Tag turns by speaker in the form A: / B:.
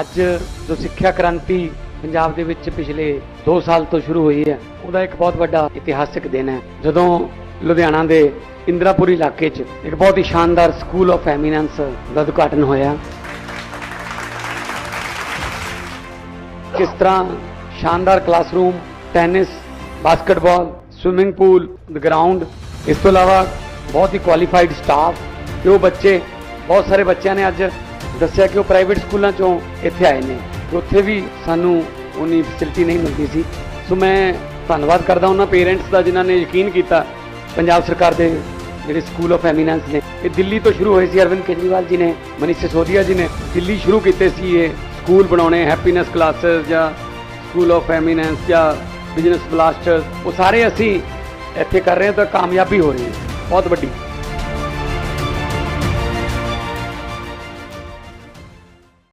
A: ਅੱਜ ਜੋ ਸਿੱਖਿਆ ਕ੍ਰਾਂਤੀ ਪੰਜਾਬ ਦੇ ਵਿੱਚ ਪਿਛਲੇ 2 ਸਾਲ ਤੋਂ ਸ਼ੁਰੂ ਹੋਈ ਹੈ, ਉਹਦਾ ਇੱਕ ਬਹੁਤ ਵੱਡਾ ਇਤਿਹਾਸਕ ਦਿਨ ਹੈ। ਜਦੋਂ ਲੁਧਿਆਣਾ ਦੇ ਇੰਦਰਾਪੁਰੀ ਇਲਾਕੇ 'ਚ ਇੱਕ ਬਹੁਤ ਹੀ ਸ਼ਾਨਦਾਰ ਸਕੂਲ ਆਫ ਐਮੀਨੈਂਸ ਦਾ ਉਦਘਾਟਨ ਹੋਇਆ। ਕਿਸ ਤਰ੍ਹਾਂ ਸ਼ਾਨਦਾਰ classroom tennis basketball swimming pool ground ਇਸ ਤੋਂ ਇਲਾਵਾ ਬਹੁਤ ਹੀ ਕੁਆਲੀਫਾਈਡ ਸਟਾਫ ਤੇ ਉਹ ਬੱਚੇ, ਬਹੁਤ ਸਾਰੇ ਬੱਚਿਆਂ ਨੇ ਅੱਜ ਦੱਸਿਆ ਕਿ ਉਹ ਪ੍ਰਾਈਵੇਟ ਸਕੂਲਾਂ ਚੋਂ ਇੱਥੇ ਆਏ ਨੇ ਉੱਥੇ ਵੀ ਸਾਨੂੰ ਉਨੀ ਫੈਸਿਲਿਟੀ ਨਹੀਂ ਮਿਲਦੀ ਸੀ। ਸੋ ਮੈਂ ਧੰਨਵਾਦ ਕਰਦਾ ਉਹਨਾਂ ਪੇਰੈਂਟਸ ਦਾ ਜਿਨ੍ਹਾਂ ਨੇ ਯਕੀਨ ਕੀਤਾ ਪੰਜਾਬ ਸਰਕਾਰ ਦੇ ਜਿਹੜੇ ਸਕੂਲ ਆਫ ਐਮੀਨੈਂਸ ਨੇ। ਇਹ ਦਿੱਲੀ ਤੋਂ ਸ਼ੁਰੂ ਹੋਏ ਸੀ, ਅਰਵਿੰਦ ਕੇਜਰੀਵਾਲ ਜੀ ਨੇ, ਮਨੀਸ਼ ਸਿਸੋਦੀਆ ਜੀ ਨੇ ਦਿੱਲੀ ਸ਼ੁਰੂ ਕੀਤੇ ਸੀ ਇਹ ਸਕੂਲ ਬਣਾਉਣੇ ਹੈਪੀਨੈਸ ਕਲਾਸਸ ਜਾਂ ਸਕੂਲ ਆਫ ਐਮੀਨੈਂਸ ਜਾਂ ਬਿਜ਼ਨਸ ਬਲਾਸਟਰਸ ਉਹ ਸਾਰੇ ਅਸੀਂ ਇੱਥੇ ਕਰ ਰਹੇ ਹਾਂ ਤਾਂ ਕਾਮਯਾਬੀ ਹੋ ਰਹੀ ਹੈ। ਬਹੁਤ ਵੱਡੀ।